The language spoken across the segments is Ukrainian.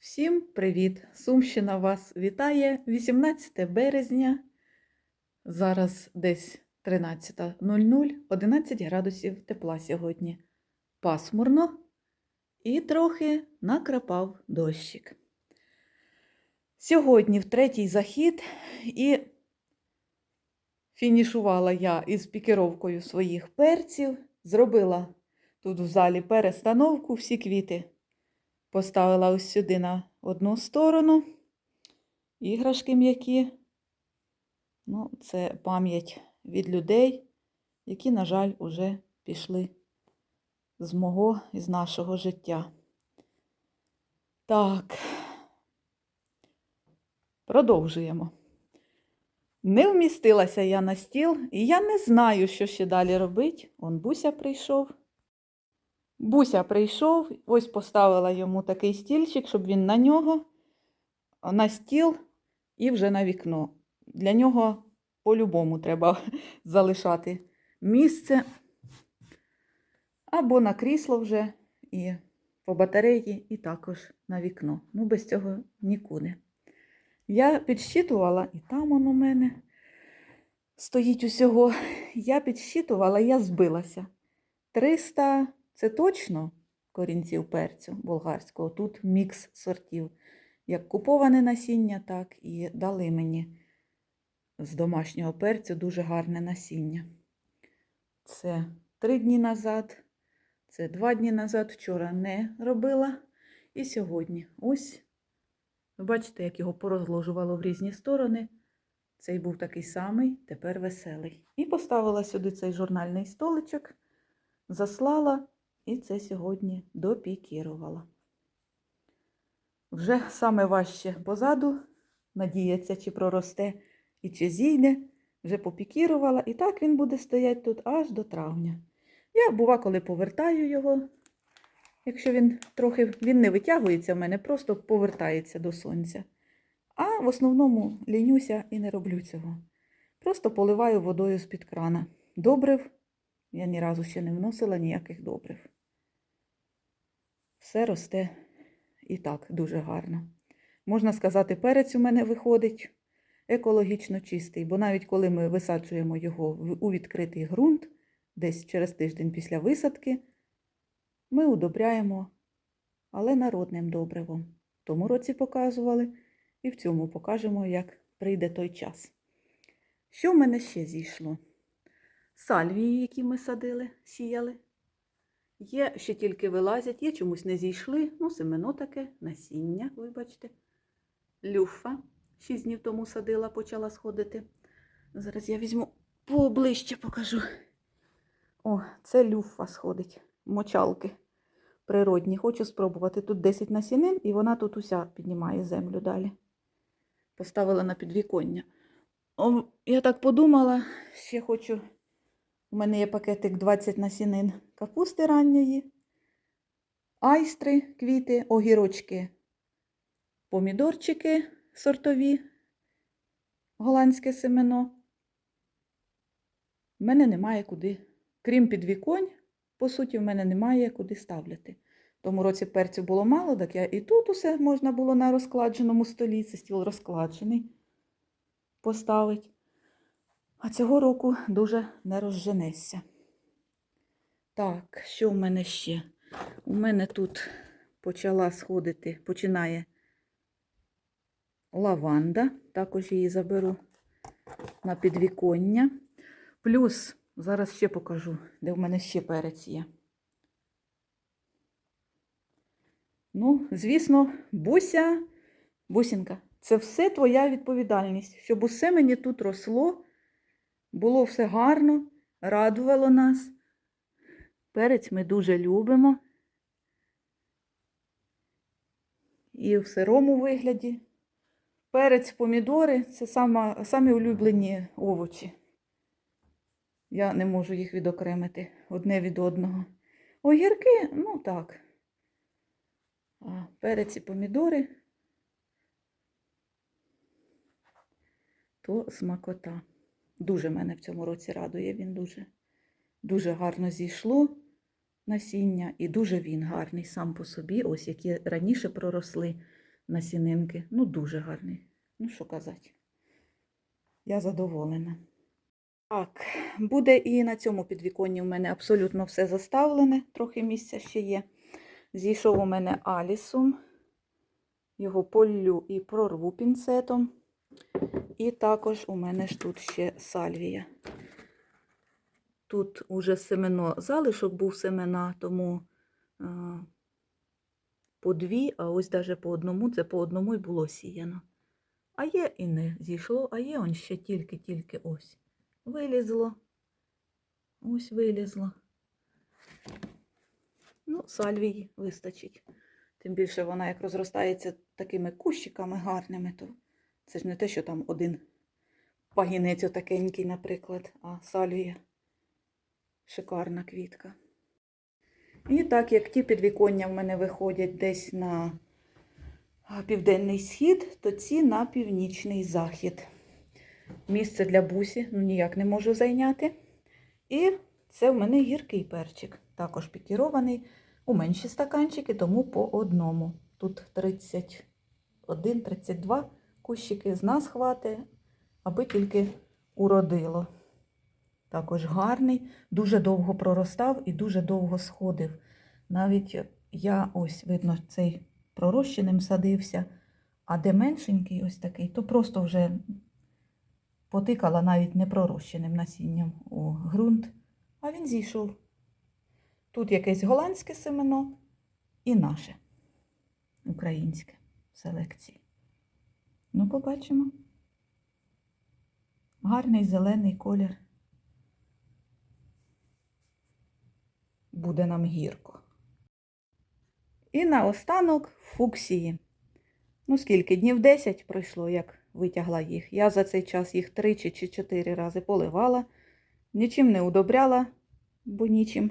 Всім привіт! Сумщина вас вітає 18 березня. Зараз десь 13.00, 11 градусів тепла сьогодні. Пасмурно і трохи накрапав дощик. Сьогодні в третій захід і фінішувала я із пікіровкою своїх перців. Зробила тут в залі перестановку всі квіти. Поставила ось сюди на одну сторону. Іграшки м'які. Ну, це пам'ять від людей, які, на жаль, уже пішли з мого і з нашого життя. Так, продовжуємо. Не вмістилася я на стіл, і я не знаю, що ще далі робити. Он Буся прийшов. Буся прийшов, ось поставила йому такий стільчик, щоб він на нього, на стіл і вже на вікно. Для нього по-любому треба залишати місце або на крісло вже, і по батареї, і також на вікно. Ну, без цього нікуди. Я підсчитувала, і там воно у мене стоїть усього. Я підсчитувала, я збилася. 300 це точно корінців перцю болгарського. Тут мікс сортів. Як куповане насіння, так і дали мені з домашнього перцю дуже гарне насіння. Це три дні назад, це два дні назад, вчора не робила. І сьогодні. Ось, ви бачите, як його порозложувало в різні сторони. Цей був такий самий, тепер веселий. І поставила сюди цей журнальний столичок, заслала. І це сьогодні допікірувала. Вже саме важче позаду, надіється, чи проросте і чи зійде. Вже попікірувала, і так він буде стояти тут аж до травня. Я, бува, коли повертаю його, якщо він трохи він не витягується в мене, просто повертається до сонця. А в основному лінюся і не роблю цього. Просто поливаю водою з-під крана. Добрив я ні разу ще не вносила ніяких добрив. Все росте і так дуже гарно. Можна сказати, перець у мене виходить екологічно чистий, бо навіть коли ми висаджуємо його у відкритий ґрунт, десь через тиждень після висадки, ми удобряємо, але народним добривом. В тому році показували і в цьому покажемо, як прийде той час. Що в мене ще зійшло? Сальвії, які ми садили, сіяли. Є, ще тільки вилазять, є чомусь не зійшли. Ну, семено таке, насіння, вибачте. Люфа. Шість днів тому садила, почала сходити. Зараз я візьму поближче покажу. О, це люфа сходить. Мочалки природні. Хочу спробувати. Тут 10 насінин, і вона тут уся піднімає землю далі. Поставила на підвіконня. О, я так подумала, ще хочу. У мене є пакетик 20 насінин капусти ранньої, айстри, квіти, огірочки, помідорчики сортові, голландське семено. У мене немає куди. Крім підвіконь, по суті, в мене немає куди ставляти. Тому році перцю було мало, так я і тут усе можна було на розкладженому столі, це стіл розкладжений, поставити. А цього року дуже не розженешся. Так, що в мене ще? У мене тут почала сходити, починає лаванда, також її заберу на підвіконня. Плюс, зараз ще покажу, де в мене ще перець є. Ну, звісно, буся, бусінка, це все твоя відповідальність, щоб усе мені тут росло. Було все гарно, радувало нас. Перець ми дуже любимо. І в сирому вигляді. Перець, помідори це сама, самі улюблені овочі. Я не можу їх відокремити одне від одного. Огірки, ну так. А перець і помідори то смакота. Дуже мене в цьому році радує, він дуже, дуже гарно зійшло насіння, і дуже він гарний сам по собі, ось які раніше проросли. насінинки. Ну, дуже гарний. Ну, що казати. Я задоволена. Так, буде і на цьому підвіконні у мене абсолютно все заставлене, трохи місця ще є. Зійшов у мене алісум. Його поллю і прорву пінцетом. І також у мене ж тут ще сальвія. Тут уже семено залишок був семена, тому а, по дві, а ось навіть по одному, це по одному і було сіяно. А є і не зійшло, а є он ще тільки-тільки ось. Вилізло. Ось вилізло. Ну, сальвії вистачить. Тим більше вона як розростається такими кущиками гарними, то це ж не те, що там один пагінець отакенький, наприклад, а сальвія шикарна квітка. І так як ті підвіконня в мене виходять десь на південний схід, то ці на північний захід. Місце для бусі ну, ніяк не можу зайняти. І це в мене гіркий перчик, також пікірований у менші стаканчики, тому по одному. Тут 31-32 кущики з нас хватить, аби тільки уродило. Також гарний, дуже довго проростав і дуже довго сходив. Навіть я ось, видно, цей пророщеним садився, а де меншенький ось такий, то просто вже потикала навіть не пророщеним насінням у ґрунт, а він зійшов. Тут якесь голландське семено і наше українське в селекції. Ну, побачимо. Гарний зелений колір. Буде нам гірко. І наостанок фуксії. Ну, скільки днів 10 пройшло, як витягла їх. Я за цей час їх тричі чи чотири рази поливала, нічим не удобряла, бо нічим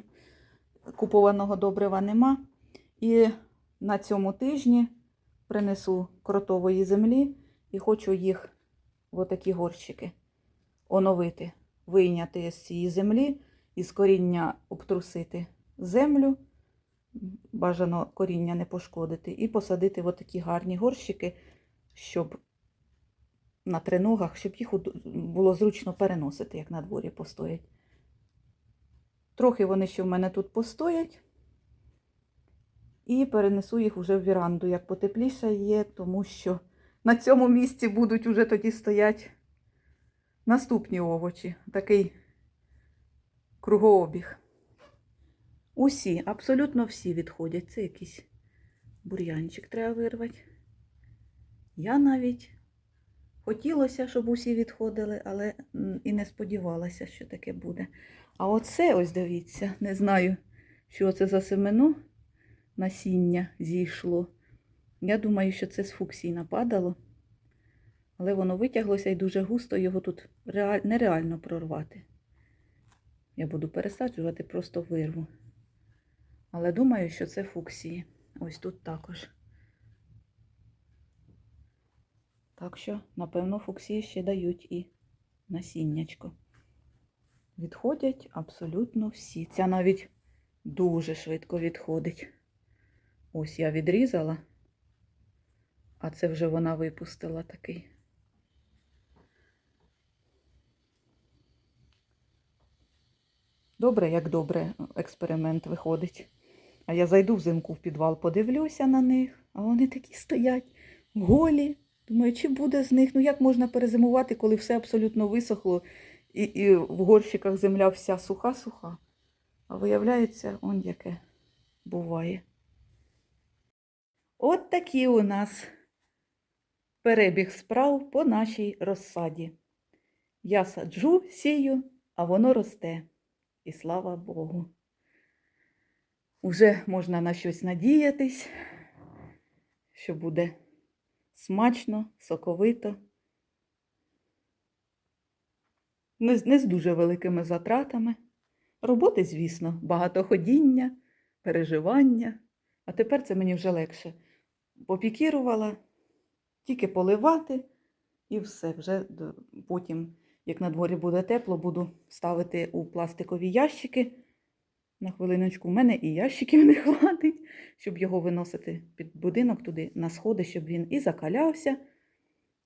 купованого добрива нема. І на цьому тижні принесу кротової землі і хочу їх в отакі горщики оновити, вийняти з цієї землі і з коріння обтрусити землю, бажано коріння не пошкодити, і посадити в отакі гарні горщики, щоб на триногах, щоб їх було зручно переносити, як на дворі постоять. Трохи вони ще в мене тут постоять. І перенесу їх уже в віранду, як потепліше є, тому що на цьому місці будуть уже тоді стоять наступні овочі. Такий кругообіг. Усі, абсолютно всі відходять. Це якийсь бур'янчик треба вирвати. Я навіть хотілося, щоб усі відходили, але і не сподівалася, що таке буде. А оце, ось дивіться, не знаю, що це за семено насіння зійшло. Я думаю, що це з фуксії нападало. Але воно витяглося і дуже густо його тут реаль... нереально прорвати. Я буду пересаджувати, просто вирву. Але думаю, що це фуксії. Ось тут також. Так що, напевно, фуксії ще дають і насіннячко. Відходять абсолютно всі. Ця навіть дуже швидко відходить. Ось я відрізала, а це вже вона випустила такий. Добре, як добре експеримент виходить. А я зайду взимку в підвал, подивлюся на них, а вони такі стоять голі. Думаю, чи буде з них? Ну як можна перезимувати, коли все абсолютно висохло, і, і в горщиках земля вся суха-суха. А виявляється, он яке буває. От такі у нас перебіг справ по нашій розсаді. Я саджу, сію, а воно росте. І слава Богу. Уже можна на щось надіятись, що буде смачно, соковито. Не, не з дуже великими затратами. Роботи, звісно, багато ходіння, переживання. А тепер це мені вже легше. Попікірувала, тільки поливати і все. Вже потім, як на дворі буде тепло, буду ставити у пластикові ящики На хвилиночку, у мене і ящиків не хватить, щоб його виносити під будинок туди на сходи, щоб він і закалявся,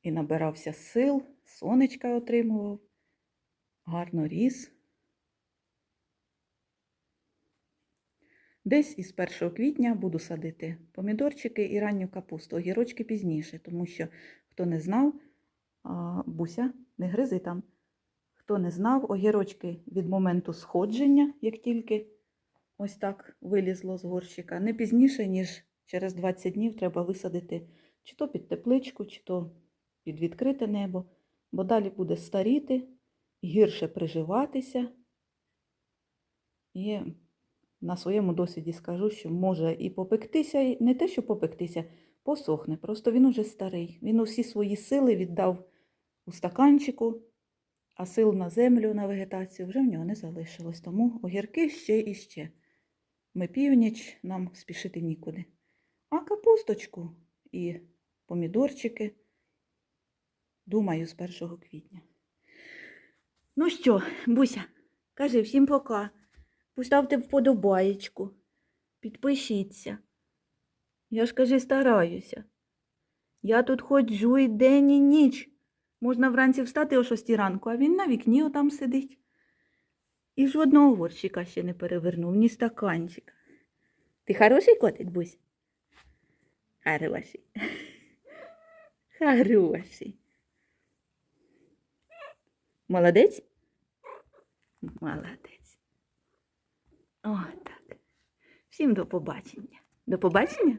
і набирався сил, сонечка отримував, гарно ріс. Десь із 1 квітня буду садити помідорчики і ранню капусту, огірочки пізніше, тому що, хто не знав, буся, не гризи там. Хто не знав, огірочки від моменту сходження, як тільки ось так вилізло з горщика, не пізніше, ніж через 20 днів треба висадити чи то під тепличку, чи то під відкрите небо, бо далі буде старіти, гірше приживатися. І на своєму досвіді скажу, що може і попектися, і не те, що попектися, посохне. Просто він уже старий. Він усі свої сили віддав у стаканчику, а сил на землю, на вегетацію вже в нього не залишилось. Тому огірки ще і ще. Ми північ, нам спішити нікуди. А капусточку і помідорчики, думаю, з 1 квітня. Ну що, Буся, кажи всім пока. Поставте вподобаєчку, підпишіться. Я ж кажи, стараюся. Я тут ходжу і день, і ніч. Можна вранці встати о 6 ранку, а він на вікні отам сидить. І жодного горщика ще не перевернув, ні стаканчика. Ти хороший котик, Бусь? Хороший. Хороший. Молодець? Молодець. О, так. Всім до побачення. До побачення?